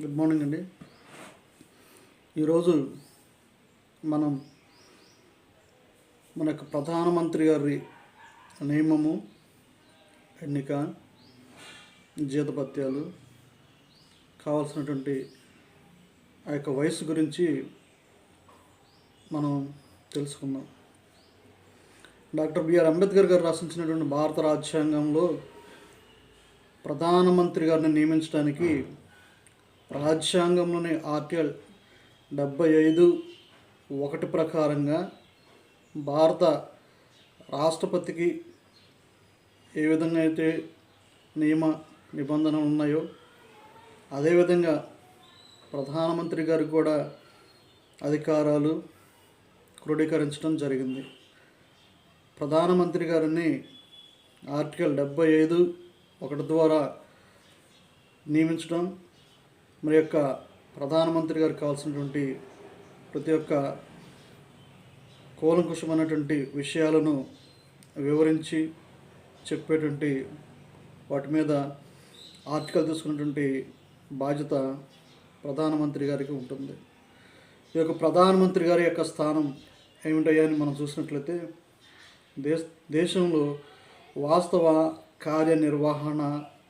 Good morning అండి. ఈరోజు మనం మన యొక్క ప్రధానమంత్రి గారి నియమము ఎన్నిక జీతపత్యాలు కావాల్సినటువంటి ఆ యొక్క వయసు గురించి మనం తెలుసుకుందాం. డాక్టర్ బిఆర్ అంబేద్కర్ గారు రచించినటువంటి భారత రాజ్యాంగంలో ప్రధానమంత్రి గారిని నియమించడానికి రాజ్యాంగంలోని ఆర్టికల్ డెబ్బై ఐదు ఒకటి ప్రకారంగా భారత రాష్ట్రపతికి ఏ విధంగా అయితే నియమ నిబంధనలు ఉన్నాయో అదేవిధంగా ప్రధానమంత్రి గారికి కూడా అధికారాలు క్రోడీకరించడం జరిగింది. ప్రధానమంత్రి గారిని ఆర్టికల్ డెబ్బై ఐదు ఒకటి ద్వారా నియమించడం మరి యొక్క ప్రధానమంత్రి గారికి కావాల్సినటువంటి ప్రతి ఒక్క కూలంకుషమైనటువంటి విషయాలను వివరించి చెప్పేటువంటి వాటి మీద ఆర్టికల్ తీసుకున్నటువంటి బాధ్యత ప్రధానమంత్రి గారికి ఉంటుంది. ఈ యొక్క ప్రధానమంత్రి గారి యొక్క స్థానం ఏమిటయ్యా అని మనం చూసినట్లయితే దేశ దేశంలో వాస్తవ కార్యనిర్వహణ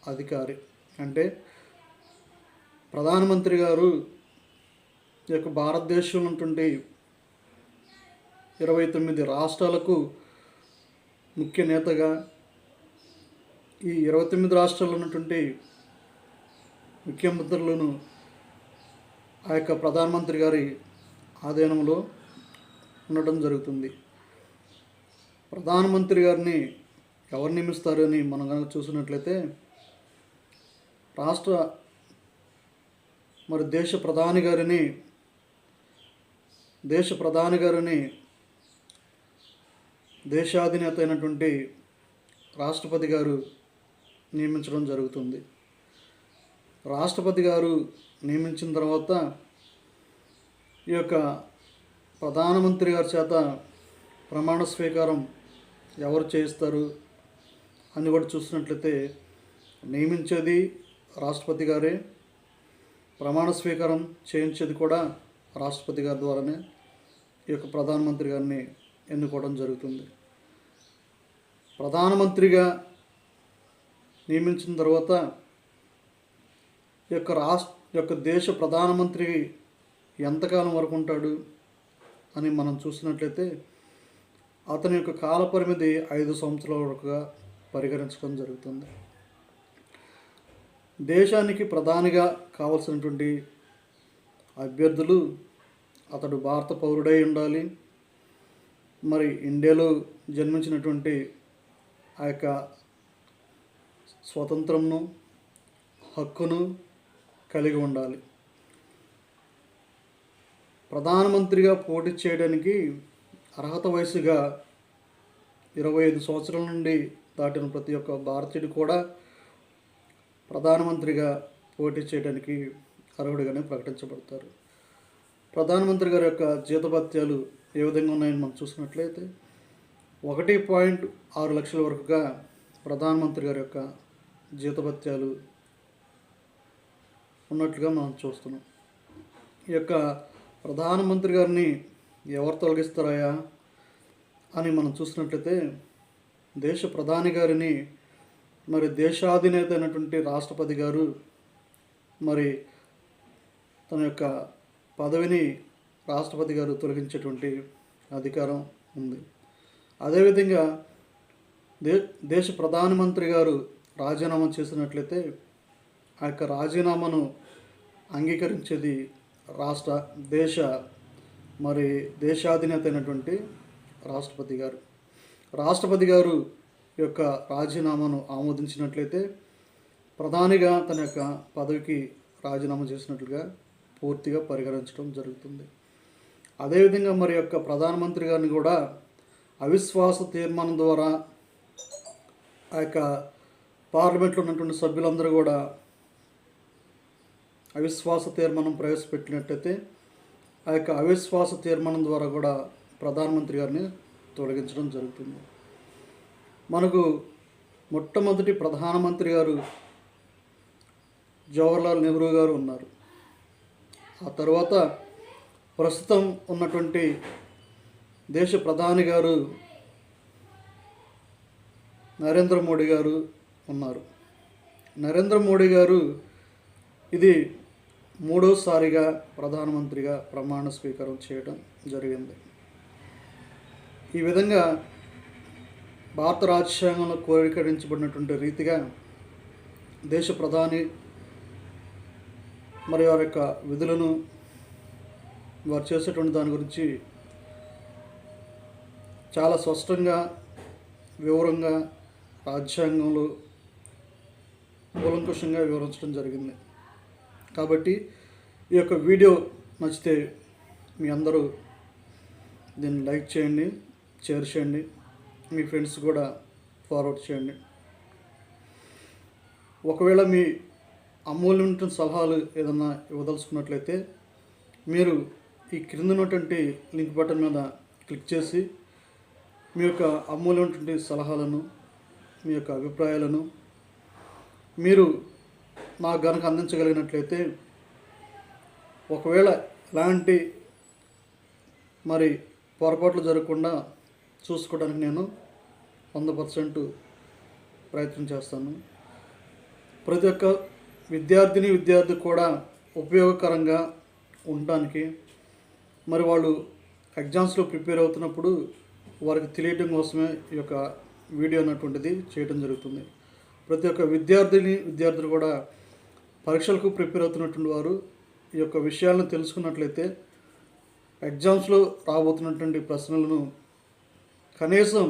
అధికారి అంటే ప్రధానమంత్రి గారు ఈ యొక్క భారతదేశంలో ఉన్నటువంటి ఇరవై తొమ్మిది రాష్ట్రాలకు ముఖ్య నేతగా ఈ ఇరవై తొమ్మిది రాష్ట్రాల్లో ఉన్నటువంటి ముఖ్యమంత్రులను ఆ యొక్క ప్రధానమంత్రి గారి ఆధీనంలో ఉండటం జరుగుతుంది. ప్రధానమంత్రి గారిని ఎవరు నియమిస్తారు అని మనం కనుక చూసినట్లయితే రాష్ట్ర మరి దేశ ప్రధాని గారిని దేశ ప్రధాని గారిని దేశాధినేత అయినటువంటి రాష్ట్రపతి గారు నియమించడం జరుగుతుంది. రాష్ట్రపతి గారు నియమించిన తర్వాత ఈ యొక్క ప్రధానమంత్రి గారి చేత ప్రమాణ స్వీకారం ఎవరు చేయిస్తారు అని కూడా చూసినట్లయితే నియమించేది రాష్ట్రపతి గారే. ప్రమాణ స్వీకారం చేయించేది కూడా రాష్ట్రపతి గారి ద్వారానే ఈ యొక్క ప్రధానమంత్రి గారిని ఎన్నుకోవడం జరుగుతుంది. ప్రధానమంత్రిగా నియమించిన తర్వాత ఈ యొక్క రాష్ట్ర యొక్క దేశ ప్రధానమంత్రి ఎంతకాలం వరకు ఉంటాడు అని మనం చూసినట్లయితే అతని యొక్క కాలపరిమితి ఐదు సంవత్సరాల వరకుగా పరిగణించడం జరుగుతుంది. దేశానికి ప్రధానిగా కావలసినటువంటి అభ్యర్థులు అతడు భారత పౌరుడై ఉండాలి. మరి ఇండియాలో జన్మించినటువంటి ఆ యొక్క స్వతంత్రంను హక్కును కలిగి ఉండాలి. ప్రధానమంత్రిగా పోటీ చేయడానికి అర్హత వయసుగా ఇరవై ఐదు సంవత్సరాల నుండి దాటిన ప్రతి ఒక్క భారతీయుడు కూడా ప్రధానమంత్రిగా పోటీ చేయడానికి అర్హుడిగానే ప్రకటించబడతారు. ప్రధానమంత్రి గారి యొక్క జీతభత్యాలు ఏ విధంగా ఉన్నాయని మనం చూసినట్లయితే ఒకటి పాయింట్ ఆరు లక్షల వరకుగా ప్రధానమంత్రి గారి యొక్క జీతభత్యాలు ఉన్నట్లుగా మనం చూస్తున్నాం. ఈ యొక్క ప్రధానమంత్రి గారిని ఎవరు తొలగిస్తారాయా అని మనం చూసినట్లయితే దేశ ప్రధాని గారిని మరి దేశాధినేత అయినటువంటి రాష్ట్రపతి గారు మరి తన యొక్క పదవిని రాష్ట్రపతి గారు తొలగించేటువంటి అధికారం ఉంది. అదేవిధంగా దే దేశ ప్రధానమంత్రి గారు రాజీనామా చేసినట్లయితే ఆ యొక్క రాజీనామాను అంగీకరించేది రాష్ట్ర దేశ మరి దేశాధినేత అయినటువంటి రాష్ట్రపతి గారు. రాష్ట్రపతి గారు యొక్క రాజీనామాను ఆమోదించినట్లయితే ప్రధానిగా తన యొక్క పదవికి రాజీనామా చేసినట్లుగా పూర్తిగా పరిగణించడం జరుగుతుంది. అదేవిధంగా మరి యొక్క ప్రధానమంత్రి గారిని కూడా అవిశ్వాస తీర్మానం ద్వారా ఆ యొక్క పార్లమెంట్లో ఉన్నటువంటి సభ్యులందరూ కూడా అవిశ్వాస తీర్మానం ప్రవేశపెట్టినట్టయితే ఆ యొక్క అవిశ్వాస తీర్మానం ద్వారా కూడా ప్రధానమంత్రి గారిని తొలగించడం జరుగుతుంది. మనకు మొట్టమొదటి ప్రధానమంత్రి గారు జవహర్లాల్ నెహ్రూ గారు ఉన్నారు. ఆ తర్వాత ప్రస్తుతం ఉన్నటువంటి దేశ ప్రధాని గారు నరేంద్ర మోడీ గారు ఉన్నారు. నరేంద్ర మోడీ గారు ఇది మూడోసారిగా ప్రధానమంత్రిగా ప్రమాణ స్వీకారం చేయడం జరిగింది. ఈ విధంగా భారత రాజ్యాంగంలో కోరికరించబడినటువంటి రీతిగా దేశ ప్రధాని మరి వారి యొక్క విధులను వారు చేసేటువంటి దాని గురించి చాలా స్పష్టంగా వివరంగా రాజ్యాంగంలో కూలంకుషంగా వివరించడం జరిగింది. కాబట్టి ఈ యొక్క వీడియో నచ్చితే మీ అందరూ దీన్ని లైక్ చేయండి షేర్ చేయండి. మీ ఫ్రెండ్స్ కూడా ఫార్వర్డ్ చేయండి. ఒకవేళ మీ అమూల్యమైన సలహాలు ఏదన్నా ఇవ్వదలుచుకున్నట్లయితే మీరు ఈ క్రింద ఉన్నటువంటి లింక్ బటన్ మీద క్లిక్ చేసి మీ యొక్క అమూల్యమైనటువంటి సలహాలను మీ యొక్క అభిప్రాయాలను మీరు నాకు గనక అందించగలిగినట్లయితే ఒకవేళ ఎలాంటి మరి పొరపాట్లు జరగకుండా చూసుకోవడానికి నేను వంద పర్సెంట్ ప్రయత్నం చేస్తాను. ప్రతి ఒక్క విద్యార్థిని విద్యార్థి కూడా ఉపయోగకరంగా ఉండటానికి మరి వాళ్ళు ఎగ్జామ్స్లో ప్రిపేర్ అవుతున్నప్పుడు వారికి తెలియటం కోసమే ఈ యొక్క వీడియో అన్నటువంటిది చేయడం జరుగుతుంది. ప్రతి ఒక్క విద్యార్థిని విద్యార్థులు కూడా పరీక్షలకు ప్రిపేర్ అవుతున్నటువంటి వారు ఈ యొక్క విషయాలను తెలుసుకున్నట్లయితే ఎగ్జామ్స్లో రాబోతున్నటువంటి ప్రశ్నలను కనీసం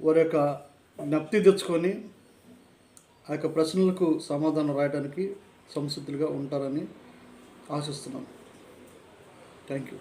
వారి యొక్క జ్ఞప్తి తెచ్చుకొని ఆ యొక్క ప్రశ్నలకు సమాధానం రాయడానికి సంసిద్ధులుగా ఉంటారని ఆశిస్తున్నాను థ్యాంక్ యూ